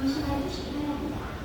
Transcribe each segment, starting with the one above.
조심해 주시기 바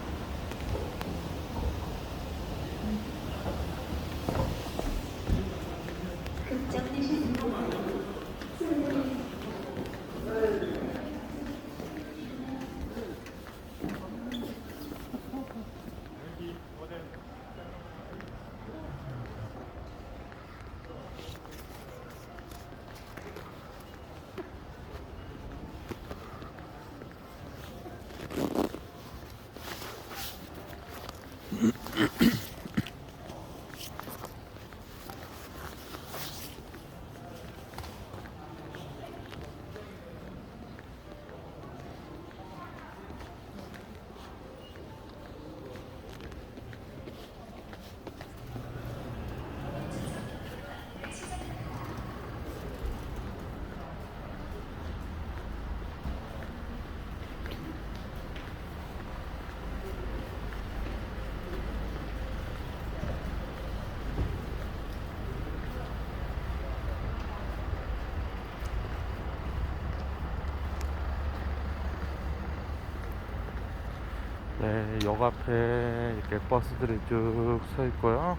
역 앞에 이렇게 버스들이 쭉 서 있고요.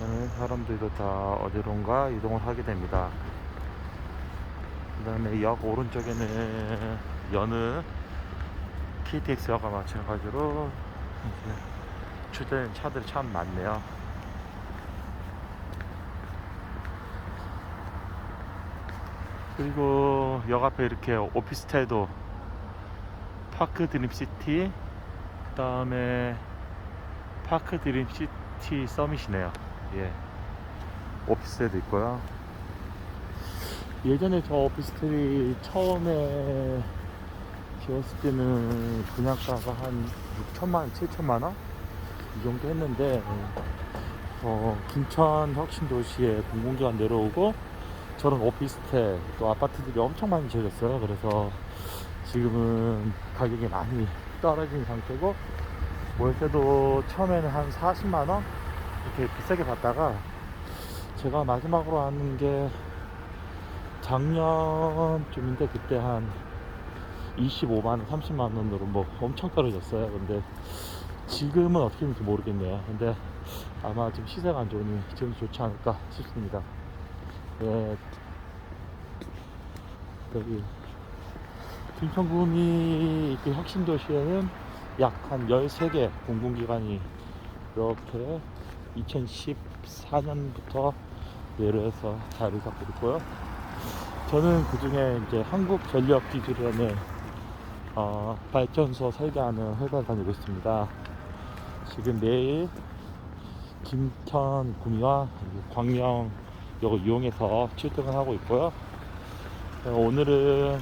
네, 사람들도 다 어디론가 이동을 하게 됩니다. 그 다음에 역 오른쪽에는 여느 KTX역과 마찬가지로 출퇴근 차들이 참 많네요. 그리고 역 앞에 이렇게 오피스텔도 파크 드림시티 그 다음에 파크 드림 시티 서밋이네요. 예. 오피스텔도 있고요. 예전에 저 오피스텔이 처음에 지었을 때는 분양가가 한 6천만 7천만 원? 이 정도 했는데 어, 김천 혁신도시에 공공기관 내려오고 저런 오피스텔 또 아파트들이 엄청 많이 지어졌어요. 그래서 지금은 가격이 많이 떨어진 상태고 월세도 처음에는 한 40만 원? 이렇게 비싸게 받다가 제가 마지막으로 하는 게 작년쯤인데 그때 한 25만 원 30만 원으로 뭐 엄청 떨어졌어요. 근데 지금은 어떻게 되는지 모르겠네요. 근데 아마 지금 시세가 안 좋으니 지금 좋지 않을까 싶습니다. 예. 여기 김천군이 그 혁신 도시에는 약 한 13개 공공기관이 이렇게 2014년부터 내려서 자리를 잡고 있고요. 저는 그 중에 이제 한국전력기술이라는 어, 발전소 설계하는 회사를 다니고 있습니다. 지금 내일 김천 구미와 광명역을 이용해서 출퇴근 하고 있고요. 어, 오늘은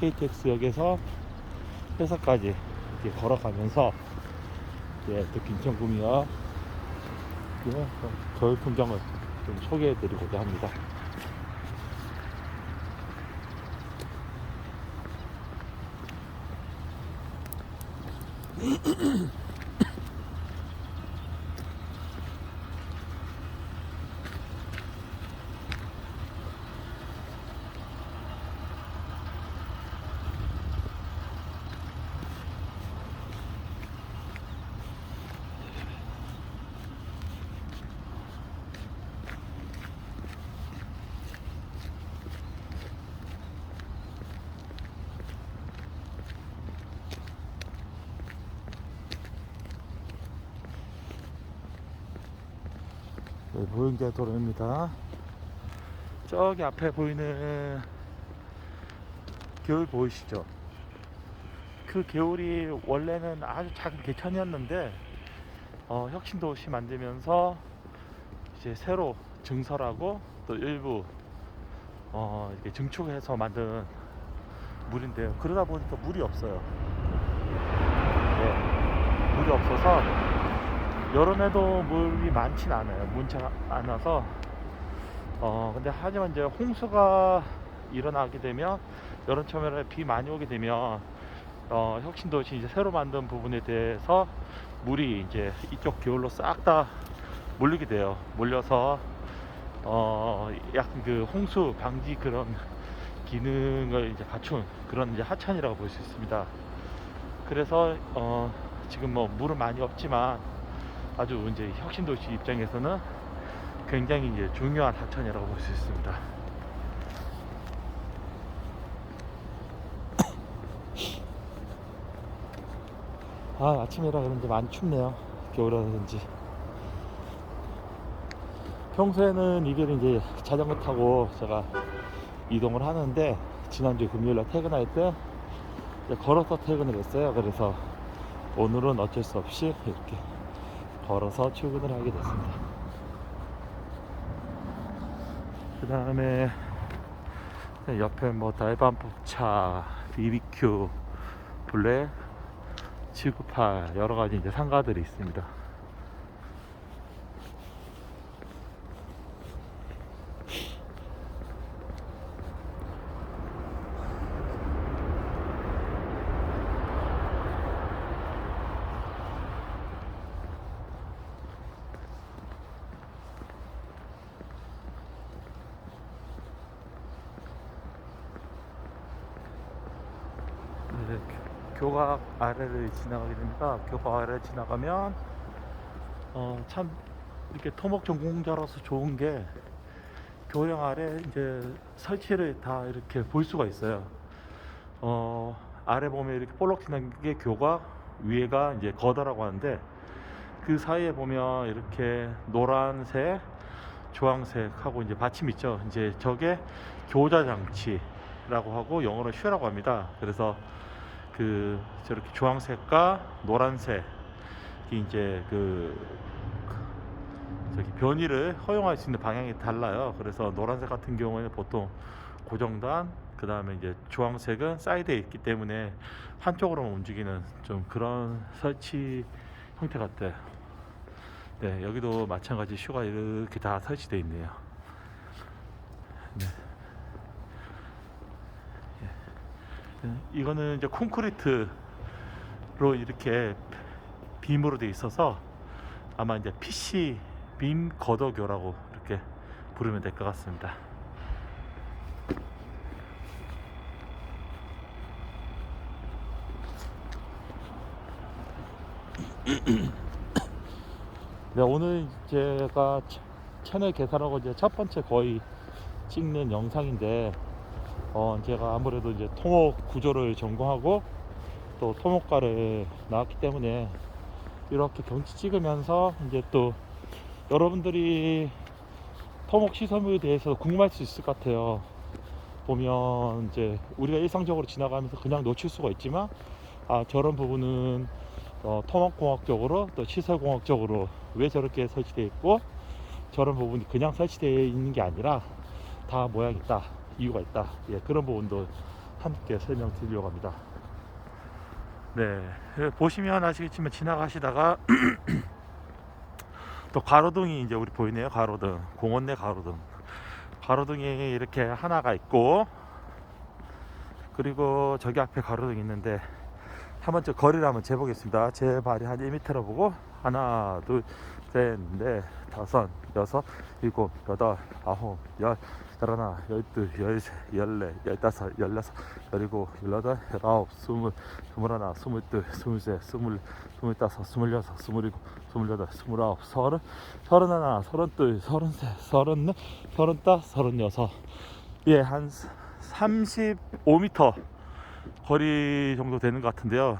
KTX역에서 회사까지 이렇게 걸어가면서 이제 또 김천구미와 이제 겨울 풍경을 좀 소개해 드리고자 합니다. 네, 보행자 도로입니다. 저기 앞에 보이는 겨울 보이시죠? 그 겨울이 원래는 아주 작은 개천이었는데 어, 혁신도시 만들면서 이제 새로 증설하고 또 일부 어, 이렇게 증축해서 만든 물인데요. 그러다 보니까 물이 없어요. 네, 물이 없어서 여름에도 물이 많진 않아요. 많지 않아서 어 근데 하지만 이제 홍수가 일어나게 되면 여름철에 비 많이 오게 되면 어 혁신도시 이제 새로 만든 부분에 대해서 물이 이제 이쪽 겨울로 싹 다 몰리게 돼요. 몰려서 어 약간 그 홍수 방지 그런 기능을 이제 갖춘 그런 이제 하천이라고 볼 수 있습니다. 그래서 어, 지금 뭐 물은 많이 없지만 아주 이제 혁신 도시 입장에서는 굉장히 이제 중요한 하천이라고 볼 수 있습니다. 아 아침이라 그런지 많이 춥네요. 겨울이라 그런지. 평소에는 이 길을 이제 자전거 타고 제가 이동을 하는데 지난주 금요일날 퇴근할 때 걸어서 퇴근을 했어요. 그래서 오늘은 어쩔 수 없이 이렇게 걸어서 출근을 하게 됐습니다. 그 다음에 옆에 뭐 달반복차, BBQ, 블랙, 지구팔 여러 가지 이제 상가들이 있습니다. 네, 교- 교각 아래를 지나가게 됩니다. 교각 아래를 지나가면 어, 참 이렇게 토목 전공자로서 좋은 게 교량 아래 이제 설치를 다 이렇게 볼 수가 있어요. 어, 아래 보면 이렇게 볼록 지난 게 교각 위에가 이제 거다라고 하는데 그 사이에 보면 이렇게 노란색, 주황색하고 이제 받침 있죠. 이제 저게 교자 장치라고 하고 영어로 슈라고 합니다. 그래서 그 저렇게 주황색과 노란색이 이제 그 저기 변이를 허용할 수 있는 방향이 달라요. 그래서 노란색 같은 경우에는 보통 고정단, 그 다음에 이제 주황색은 사이드에 있기 때문에 한쪽으로만 움직이는 좀 그런 설치 형태 같아요. 네, 여기도 마찬가지 슈가 이렇게 다 설치되어 있네요. 네. 예. 이거는 이제 콘크리트로 이렇게 빔으로 돼 있어서 아마 이제 PC 빔 걷어교라고 이렇게 부르면 될 것 같습니다. 네, 오늘 제가 채- 채널 개설하고 이제 첫 번째 거의 찍는 영상인데, 어, 제가 아무래도 이제 토목 구조를 전공하고 또 토목과를 나왔기 때문에 이렇게 경치 찍으면서 이제 또 여러분들이 토목 시설물에 대해서 궁금할 수 있을 것 같아요. 보면 이제 우리가 일상적으로 지나가면서 그냥 놓칠 수가 있지만 아 저런 부분은 어, 토목공학적으로 또 시설공학적으로 왜 저렇게 설치되어 있고 저런 부분이 그냥 설치되어 있는 게 아니라 다 모양이 있다 이유가 있다. 예, 그런 부분도 함께 설명드리려고 합니다. 네 예, 보시면 아시겠지만 지나가시다가 또 가로등이 이제 우리 보이네요 가로등. 공원 내 가로등. 가로등이 이렇게 하나가 있고 그리고 저기 앞에 가로등이 있는데 한 번째 거리를 한번 재보겠습니다. 제 발이 한 1m로 보고 하나, 둘, 셋, 넷, 다섯, 여섯, 일곱, 여덟, 아홉, 열, 열하나, 열둘, 열셋, 열넷, 열다섯, 열여섯, 열일곱, 열여덟, 열아홉, 스물, 스물하나, 스물둘, 스물셋, 스물, 스물다섯, 스물여섯, 스물일곱, 스물여덟, 스물아홉, 서른, 서른하나, 서른둘, 서른셋, 서른넷, 서른다섯, 서른여섯. 예, 한 35m 거리 정도 되는 것 같은데요.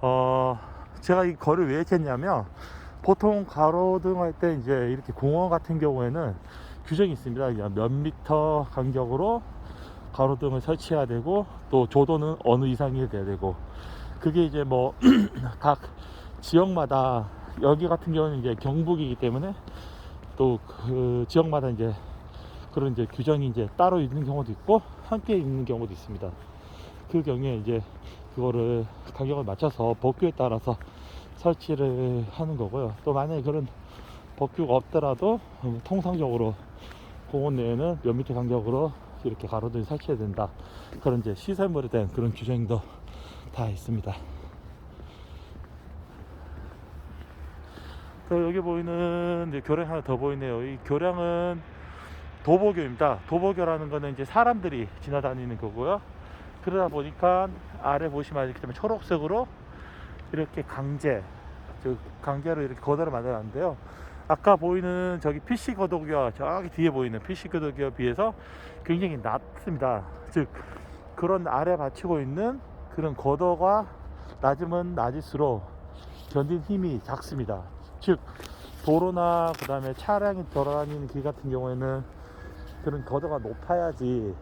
어, 제가 이 거리를 왜 했냐면 보통 가로등 할 때 이제 이렇게 공원 같은 경우에는 규정이 있습니다. 몇 미터 간격으로 가로등을 설치해야 되고 또 조도는 어느 이상이 돼야 되고 그게 이제 뭐 각 지역마다 여기 같은 경우는 이제 경북이기 때문에 또 그 지역마다 이제 그런 이제 규정이 이제 따로 있는 경우도 있고 함께 있는 경우도 있습니다. 그 경우에 이제 그거를 가격을 맞춰서 법규에 따라서 설치를 하는 거고요. 또 만약에 그런 법규가 없더라도 음, 통상적으로 공원 내에는 몇 미터 간격으로 이렇게 가로등이 설치해야 된다. 그런 이제 시설물에 대한 그런 규정도 다 있습니다. 또 여기 보이는 교량 하나 더 보이네요. 이 교량은 도보교입니다. 도보교라는 거는 이제 사람들이 지나다니는 거고요. 그러다 보니까 아래 보시면 이렇게 되면 초록색으로 이렇게 강제, 즉 강제로 이렇게 거다를 만들었는데요. 아까 보이는 저기 PC 거도기와 저기 뒤에 보이는 PC 거도기와 비해서 굉장히 낮습니다. 즉 그런 아래 받치고 있는 그런 거도가 낮으면 낮을수록 견딘 힘이 작습니다. 즉 도로나 그 다음에 차량이 돌아다니는 길 같은 경우에는 그런 거도가 높아야지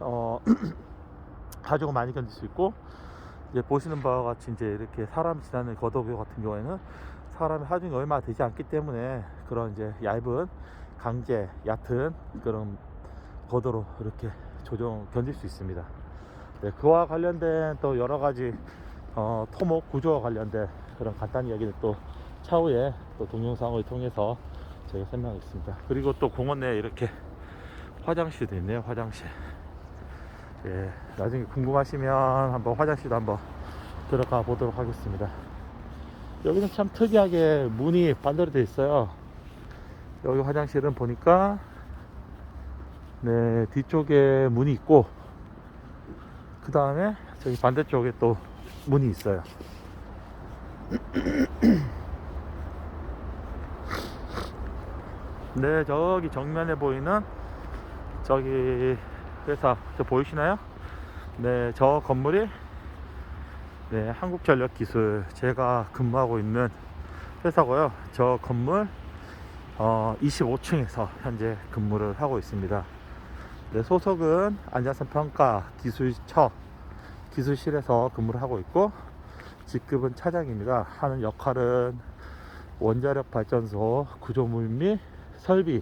어 가지고 많이 견딜 수 있고 이제 보시는 바와 같이 이제 이렇게 사람 지나는 거도교 같은 경우에는 사람의 하중이 얼마 되지 않기 때문에 그런 이제 얇은 강제 얕은 그런 거도로 이렇게 조정 견딜 수 있습니다. 네, 그와 관련된 또 여러 가지 어, 토목 구조와 관련된 그런 간단한 이야기를 또 차후에 또 동영상을 통해서 제가 설명하겠습니다. 그리고 또 공원 내에 이렇게 화장실도 있네요. 화장실. 예, 나중에 궁금하시면 한번 화장실도 한번 들어가 보도록 하겠습니다. 여기는 참 특이하게 문이 반대로 되어 있어요. 여기 화장실은 보니까 네 뒤쪽에 문이 있고 그 다음에 저기 반대쪽에 또 문이 있어요. 네 저기 정면에 보이는 저기 회사 저 보이시나요? 네 저 건물이 네 한국전력기술 제가 근무하고 있는 회사고요. 저 건물 어, 25층에서 현재 근무를 하고 있습니다. 네, 소속은 안전성 평가 기술처 기술실에서 근무를 하고 있고 직급은 차장입니다. 하는 역할은 원자력 발전소 구조물 및 설비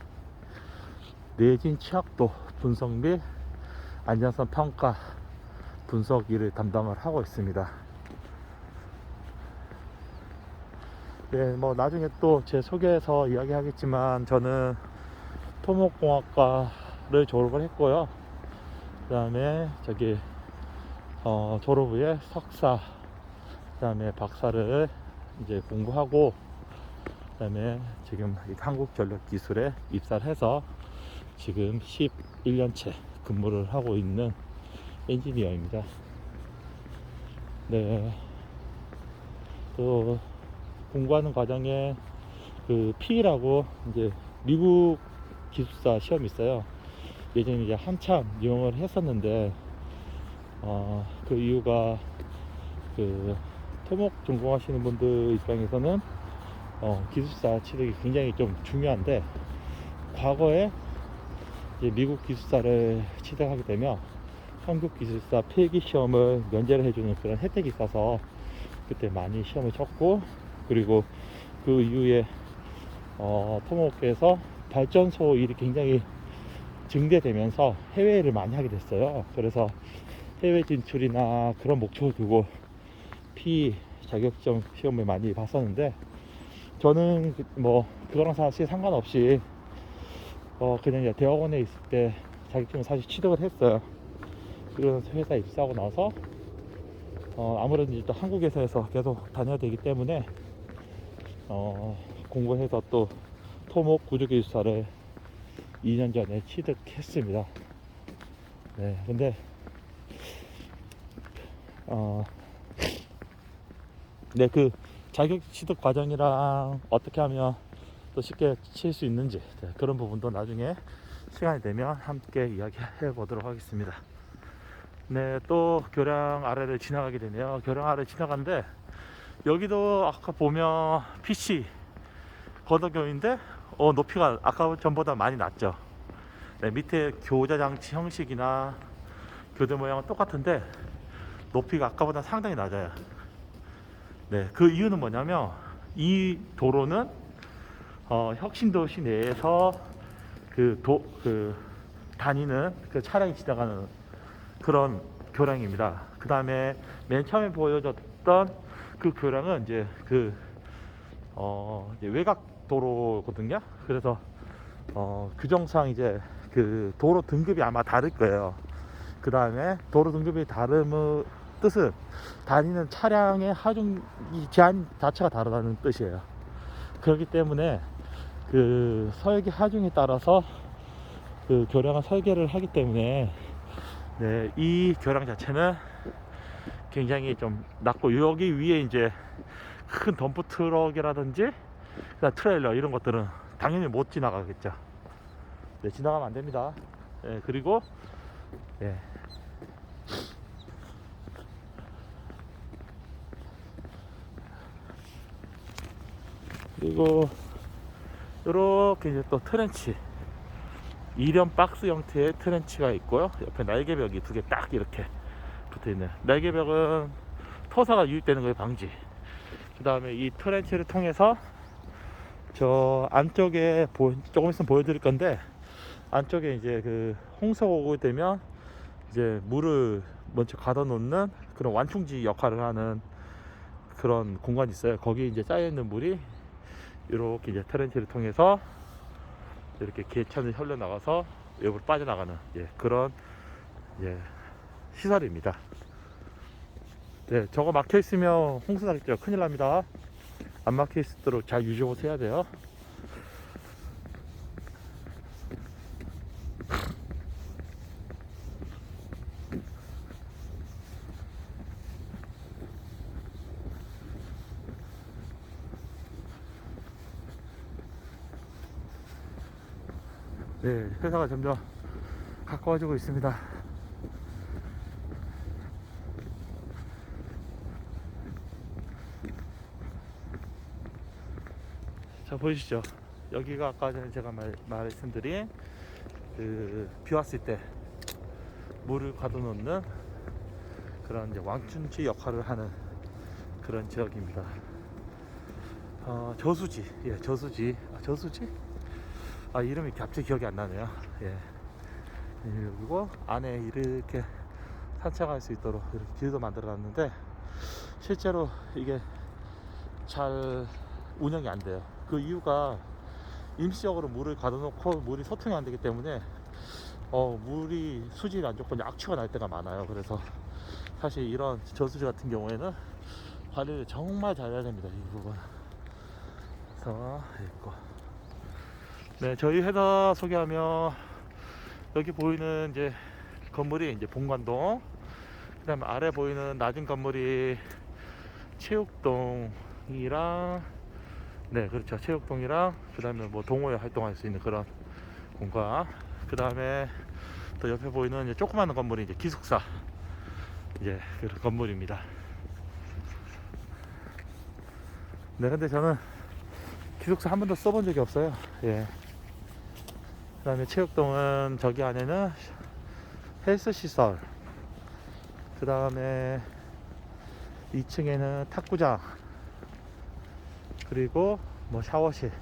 내진 취약도 분석 및 안전성 평가 분석 일을 담당을 하고 있습니다. 네, 뭐 나중에 또 제 소개에서 이야기하겠지만 저는 토목공학과를 졸업을 했고요. 그 다음에 저기 어, 졸업 후에 석사, 그 다음에 박사를 이제 공부하고, 그 다음에 지금 이 한국전력기술에 입사를 해서 지금 11년째 근무를 하고 있는 엔지니어입니다. 네. 또 공부하는 과정에 그 P라고 이제 미국 기술사 시험이 있어요. 예전에 이제 한참 이용을 했었는데 어, 그 이유가 그 토목 전공하시는 분들 입장에서는 어, 기술사 취득이 굉장히 좀 중요한데 과거에 미국 기술사를 취득하게 되면 한국 기술사 필기 시험을 면제를 해주는 그런 혜택이 있어서 그때 많이 시험을 쳤고 그리고 그 이후에 어, 토목업계에서 발전소 일이 굉장히 증대되면서 해외를 많이 하게 됐어요. 그래서 해외 진출이나 그런 목표를 두고 P 자격증 시험을 많이 봤었는데 저는 그- 뭐 그거랑 사실 상관없이 어 그냥 이제 대학원에 있을 때 자격증을 사실 취득을 했어요. 그래서 회사 입사하고 나서 어 아무래도 또 한국에서 계속 다녀야 되기 때문에 어 공부해서 또 토목 구조기술사를 2년 전에 취득했습니다. 네, 근데 어, 네, 그 자격 취득 과정이랑 어떻게 하면 또 쉽게 칠 수 있는지 네, 그런 부분도 나중에 시간이 되면 함께 이야기해 보도록 하겠습니다. 네, 또 교량 아래를 지나가게 되네요. 교량 아래 지나가는데 여기도 아까 보면 PC 거덕교인데 어, 높이가 아까 전보다 많이 낮죠. 네, 밑에 교자 장치 형식이나 교대 모양은 똑같은데 높이가 아까보다 상당히 낮아요. 네, 그 이유는 뭐냐면 이 도로는 어, 혁신도시 내에서 그 도, 그 다니는 그 차량이 지나가는 그런 교량입니다. 그 다음에 맨 처음에 보여줬던 그 교량은 이제 그 어, 이제 외곽 도로거든요. 그래서 어, 규정상 이제 그 도로 등급이 아마 다를 거예요. 그 다음에 도로 등급이 다름의 뜻은 다니는 차량의 하중 이 제한 자체가 다르다는 뜻이에요. 그렇기 때문에 그 설계 하중에 따라서 그 교량을 설계를 하기 때문에 네, 이 교량 자체는 굉장히 좀 낮고 여기 위에 이제 큰 덤프 트럭이라든지 트레일러 이런 것들은 당연히 못 지나가겠죠. 네, 지나가면 안 됩니다. 예, 그리고 예. 그리고 이렇게 이제 또 트렌치 이련 박스 형태의 트렌치가 있고요. 옆에 날개벽이 두 개 딱 이렇게 붙어 있네요. 날개벽은 토사가 유입되는 거에 방지. 그 다음에 이 트렌치를 통해서 저 안쪽에 보, 조금 있으면 보여드릴 건데 안쪽에 이제 그 홍수가 오게 되면 이제 물을 먼저 가둬 놓는 그런 완충지 역할을 하는 그런 공간이 있어요. 거기 이제 쌓여 있는 물이 이렇게 이제 트렌치를 통해서 이렇게 개천을 흘러 나가서 외부로 빠져나가는 예, 그런 예, 시설입니다. 네, 저거 막혀 있으면 홍수 나겠죠. 큰일 납니다. 안 막혀 있도록 잘 유지보수 해야 돼요. 네, 회사가 점점 가까워지고 있습니다. 자, 보이시죠? 여기가 아까 전에 제가 말, 말씀드린 그, 비 왔을 때 물을 가둬놓는 그런 이제 왕춘지 역할을 하는 그런 지역입니다. 어, 저수지, 예, 저수지, 아, 저수지? 아 이름이 갑자기 기억이 안 나네요. 예. 예, 그리고 안에 이렇게 산책할 수 있도록 이렇게 길도 만들어 놨는데 실제로 이게 잘 운영이 안 돼요. 그 이유가 임시적으로 물을 가둬놓고 물이 소통이 안 되기 때문에 어, 물이 수질이 안 좋고 악취가 날 때가 많아요. 그래서 사실 이런 저수지 같은 경우에는 관리를 정말 잘해야 됩니다. 이 부분. 그래서 있고. 네, 저희 회사 소개하면 여기 보이는 이제 건물이 이제 본관동, 그다음에 아래 보이는 낮은 건물이 체육동이랑 네, 그렇죠. 체육동이랑 그다음에 뭐 동호회 활동할 수 있는 그런 공간. 그다음에 또 옆에 보이는 이제 조그마한 건물이 이제 기숙사 이제 그런 건물입니다. 네, 근데 저는 기숙사 한 번도 써본 적이 없어요. 예. 그 다음에 체육동은 저기 안에는 헬스 시설. 그 다음에 2층에는 탁구장. 그리고 뭐 샤워실.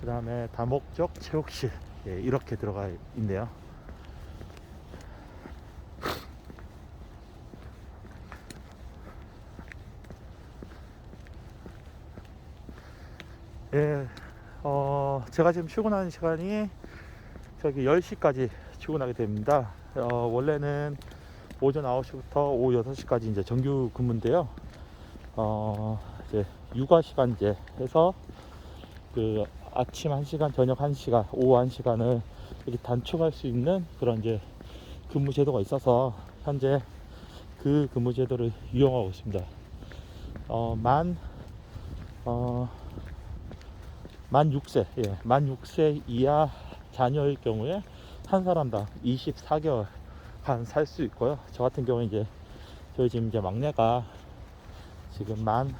그 다음에 다목적 체육실. 예, 이렇게 들어가 있네요. 예, 어, 제가 지금 출근하는 시간이 저기 10시까지 출근하게 됩니다. 어, 원래는 오전 9시부터 오후 6시까지 이제 정규 근무인데요. 어, 이제 육아 시간제 해서 그 아침 1시간, 저녁 1시간, 오후 1시간을 이렇게 단축할 수 있는 그런 이제 근무 제도가 있어서 현재 그 근무 제도를 이용하고 있습니다. 어, 만, 어, 만 6세, 예, 만 6세 이하 자녀일 경우에 한 사람당 24개월 간살수 있고요. 저 같은 경우에 이제 저희 지금 이제 막내가 지금 만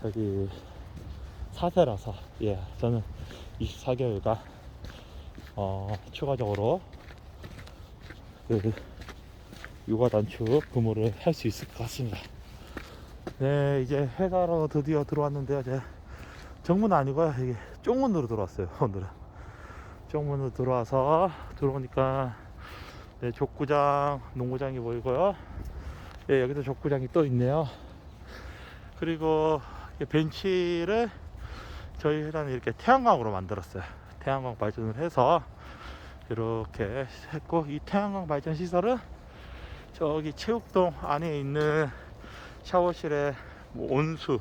저기 4세라서 예, 저는 24개월간 어, 추가적으로 그 육아 단축 근무를 할 수 있을 것 같습니다. 네, 이제 회사로 드디어 들어왔는데요. 이제 정문 아니고요. 이게 쪽문으로 들어왔어요. 오늘은 쪽문으로 들어와서 들어오니까 네, 족구장, 농구장이 보이고요. 예, 여기도 족구장이 또 있네요. 그리고 이 벤치를 저희 회사는 이렇게 태양광으로 만들었어요. 태양광 발전을 해서 이렇게 했고 이 태양광 발전 시설은 저기 체육동 안에 있는 샤워실에 뭐 온수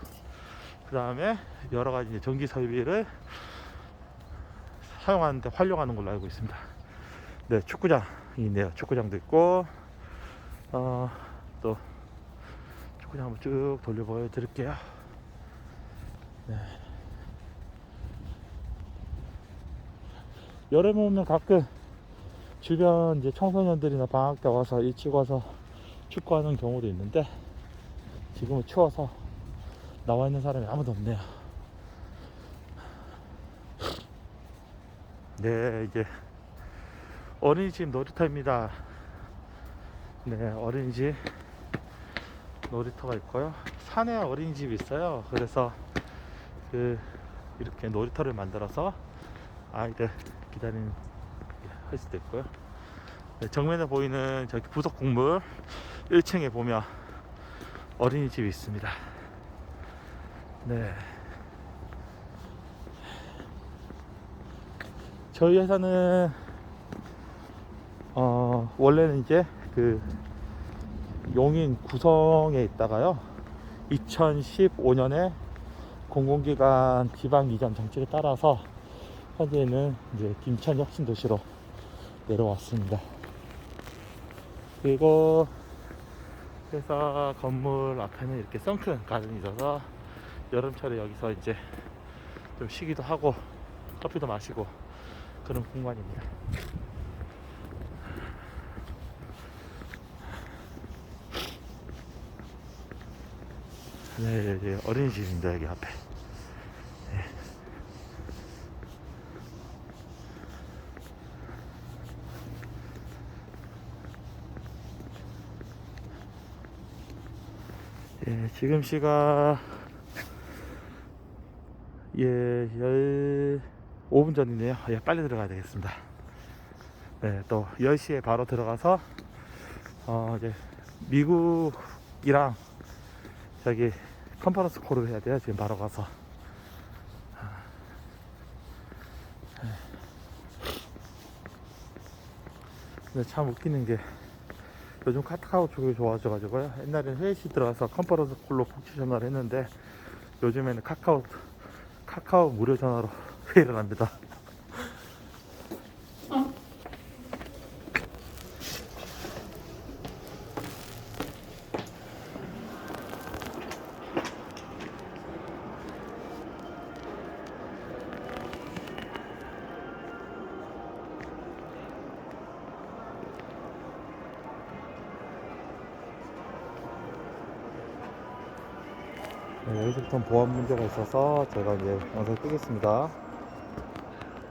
그 다음에 여러 가지 이제 전기 설비를 사용하는데 활용하는 걸로 알고 있습니다. 네, 축구장이 있네요. 축구장도 있고, 어, 또, 축구장 한번 쭉 돌려 보여 드릴게요. 네. 여름에 오면 가끔 주변 이제 청소년들이나 방학 때 와서 일찍 와서 축구하는 경우도 있는데, 지금은 추워서 나와 있는 사람이 아무도 없네요. 네, 이제 어린이집 놀이터입니다. 네, 어린이집 놀이터가 있고요. 산에 어린이집이 있어요. 그래서 그 이렇게 놀이터를 만들어서 아이들 기다리는 할 수도 있고요. 네, 정면에 보이는 저기 부속 건물 1층에 보면 어린이집이 있습니다. 네. 저희 회사는 어 원래는 이제 그 용인 구성에 있다가요 2015년에 공공기관 지방 이전 정책에 따라서 현재는 이제 김천 혁신 도시로 내려왔습니다. 그리고 회사 건물 앞에는 이렇게 선큰 가든이 있어서 여름철에 여기서 이제 좀 쉬기도 하고 커피도 마시고 그런 공간입니다. 네, 이제 어린이집입니다 여기 앞에. 예, 지금 시각 예, 15분 전이네요. 예, 빨리 들어가야 되겠습니다. 네, 또 10시에 바로 들어가서 어, 이제 미국이랑 저기 컨퍼런스 콜을 해야 돼요. 지금 바로 가서. 네. 근데 참 웃기는 게 요즘 카카오 쪽이 좋아져가지고요. 옛날에는 회의실 들어가서 컨퍼런스 콜로 폭치 전화를 했는데 요즘에는 카카오 카카오 무료 전화로 회의를 합니다. 보안 문제가 있어서 제가 이제 영상 끄겠습니다.